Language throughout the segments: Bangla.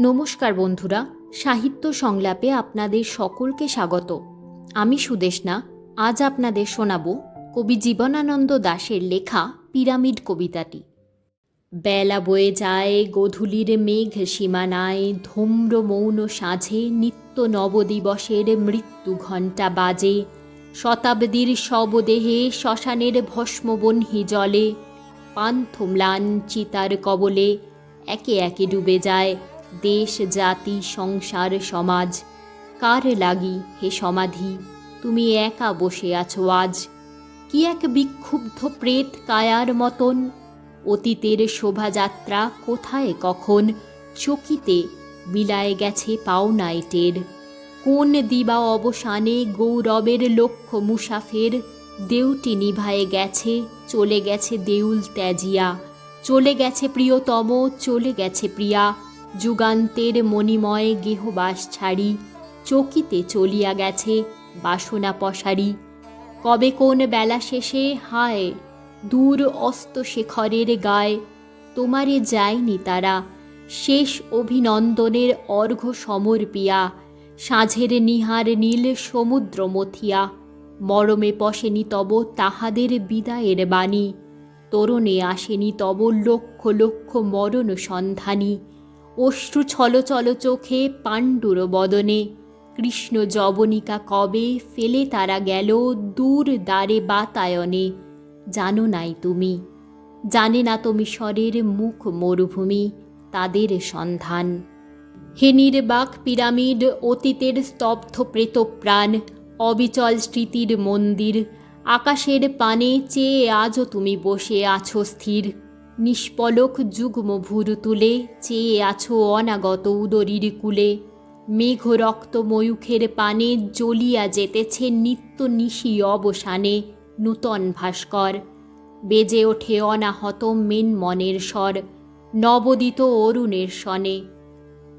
নমস্কার বন্ধুরা, সাহিত্য সংলাপে আপনাদের সকলকে স্বাগত। আমি সুদেশনা আজ আপনাদের শোনাব কবি জীবনানন্দ দাশের লেখা পিরামিড কবিতাটি। বেলা বয়ে যায়, গধূলির মেঘ সীমানায়, ধূম্র মৌন সাঝে, নিত্য নবদিবসের মৃত্যু ঘণ্টা বাজে, শতাব্দীর শবদেহে শ্মশানের ভস্মবহ্নি জলে পান্থম্লান চিতার কবলে, একে একে ডুবে যায় দেশ, জাতি, সংসার, সমাজ, কার লাগি হে সমাধি? তুমি একা বসে আছো আজ। কি এক বিক্ষুব্ধ প্রেত কায়ার মতন? অতীতের শোভাযাত্রা কোথায় কখন? চকিতে বিলায় গেছে পাওনায় টের। কোন দিবা অবসানে গৌরবের লক্ষ্য মুসাফের? দেউটি নিভায়ে গেছে, চলে গেছে দেউল ত্যাজিয়া। চলে গেছে প্রিয়তম, চলে গেছে প্রিয়া। যুগান্তের মণিময় গেহবাস ছাড়ি, চকিতে চলিয়া গেছে বাসনা পশারি কবে কোন বেলা শেষে হায়, দূর অস্ত শেখরের গায়ে। তোমারে যায়নি তারা, শেষ অভিনন্দনের অর্ঘ্য সমর্পিয়া সাঁঝের নিহার নীল সমুদ্র মথিয়া, মরমে পশেনি তব তাহাদের বিদায়ের বাণী। তরুণে আসেনি তব লক্ষ লক্ষ মরণ সন্ধানী। অশ্রু ছলচল চোখে পাণ্ডুর বদনে। কৃষ্ণ জবনিকা কবে ফেলে তারা গেল দূর দ্বারে বাতায়নে। জানো নাই তুমি, জানে না তুমি স্বরের মুখ মরুভূমি, তাদের সন্ধান। হে নির্বাক পিরামিড, অতীতের স্তব্ধ প্রেতপ্রাণ, অবিচল স্মৃতির মন্দির, আকাশের পানে চেয়ে আজও তুমি বসে আছো স্থির। নিষ্পলক যুগ্ম ভুরু তুলে চেয়ে আছো অনাগত উদরীর কুলে। মেঘ রক্ত ময়ূখের পানে জ্বলিয়া যেতেছে নিত্য নিশি অবসানে নূতন ভাস্কর। বেজে ওঠে অনাহত মেন মনের স্বর, নবদিত অরুণের সনে।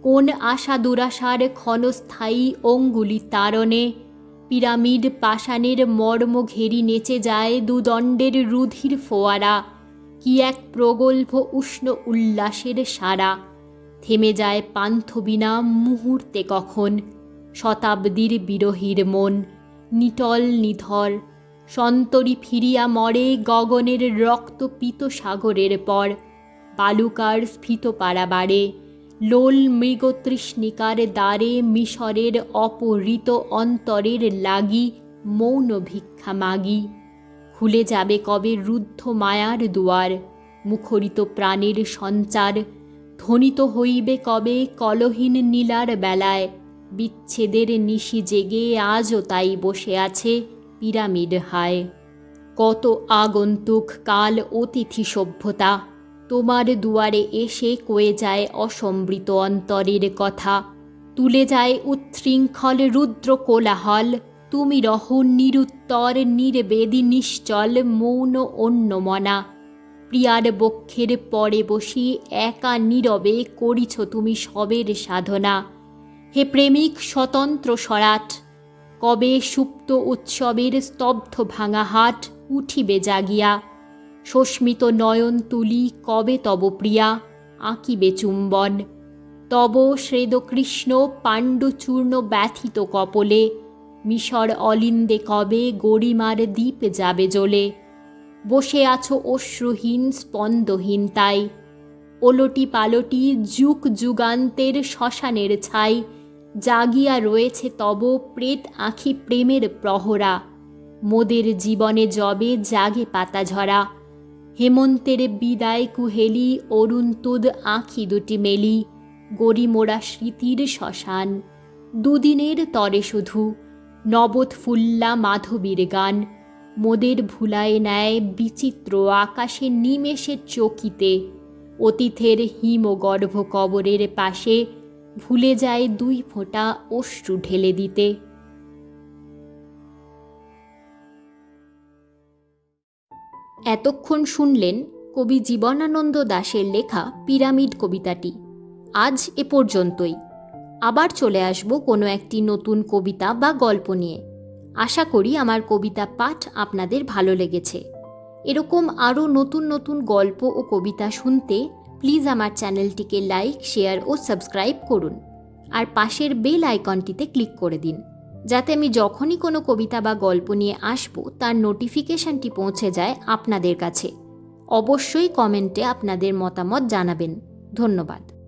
কোন আশা দুরাশার ক্ষণস্থায়ী অঙ্গুলি তারণে, পিরামিড পাষাণের মর্ম ঘেরি নেচে যায় দুদণ্ডের রুধির ফোয়ারা। কি এক প্রগল্ভ উষ্ণ উল্লাসের সারা। থেমে যায় পান্থবিনা মুহূর্তে কখন। শতাব্দীর বিরহীর মন, নিটল নিধর সন্তরি ফিরিয়া মরে গগনের রক্ত পিত সাগরের পর। বালুকার স্ফীত পাড়াবাড়ে লোল মৃগতৃষ্ণিকার দ্বারে মিশরের অপহৃত অন্তরের লাগি মৌন ভিক্ষা মাগি। খুলে যাবে কবে রুদ্ধ মায়ার দুয়ার। মুখরিত প্রাণের সঞ্চার, ধ্বনিত হইবে কবে কলহীন নীলার বেলায়। বিচ্ছেদের নিশি জেগে আজও তাই বসে আছে পিরামিড হায়। কত আগন্তুক কাল অতিথি সভ্যতা, তোমার দুয়ারে এসে কয়ে যায় অসম্বৃত অন্তরের কথা। তুলে যায় উচ্ছৃঙ্খল রুদ্র কোলাহল তুমি রহ নিরুত্তর, নির্বেদী, নিশ্চল, মৌন অন্যমনা প্রিয়ার বক্ষের পরে বসি একা নীরবে করিছ তুমি সবের সাধনা। হে প্রেমিক, স্বতন্ত্র সরাট, কবে সুপ্ত উৎসবের স্তব্ধ ভাঙা হাট উঠিবে জাগিয়া? সস্মিত নয়ন তুলি কবে তব প্রিয়া, আঁকিবে চুম্বন। তব শ্রেদকৃষ্ণ পাণ্ডুচূর্ণ ব্যথিত কপলে মিশর অলিন্দে কবে গরিমার দ্বীপ যাবে জ্বলে? বসে আছো অশ্রুহীন, স্পন্দহীন তাই। ওলটি পালটি যুগ যুগান্তের শ্মশানের ছাই। জাগিয়া রয়েছে তব প্রেত আঁখি প্রেমের প্রহরা। মোদের জীবনে জবে জাগে পাতা ঝরা। হেমন্তের বিদায় কুহেলি অরুণতুদ আঁখি দুটি মেলি। গরিমোড়া স্মৃতির শ্মশান, দুদিনের তরে শুধু। নবদ ফুল্লা মাধবীর গান। মোদের ভুলায় নেয় বিচিত্র আকাশে নিমেষের চকিতে। অতীথের হিমগর্ভ কবরের পাশে ভুলে যায় দুই ফোঁটা অশ্রু ঢেলে দিতে। এতক্ষণ শুনলেন কবি জীবনানন্দ দাশের লেখা পিরামিড কবিতাটি। আজ এ পর্যন্তই। আবার চলে আসব কোনো একটি নতুন কবিতা বা গল্প নিয়ে। আশা করি আমার কবিতা পাঠ আপনাদের ভালো লেগেছে। এরকম আরও নতুন নতুন গল্প ও কবিতা শুনতে প্লিজ আমার চ্যানেলটিকে লাইক, শেয়ার ও সাবস্ক্রাইব করুন। আর পাশের বেল আইকনটিতে ক্লিক করে দিন, যাতে আমি যখনই কোনো কবিতা বা গল্প নিয়ে আসব তার নোটিফিকেশনটি পৌঁছে যায় আপনাদের কাছে। অবশ্যই কমেন্টে আপনাদের মতামত জানাবেন। ধন্যবাদ।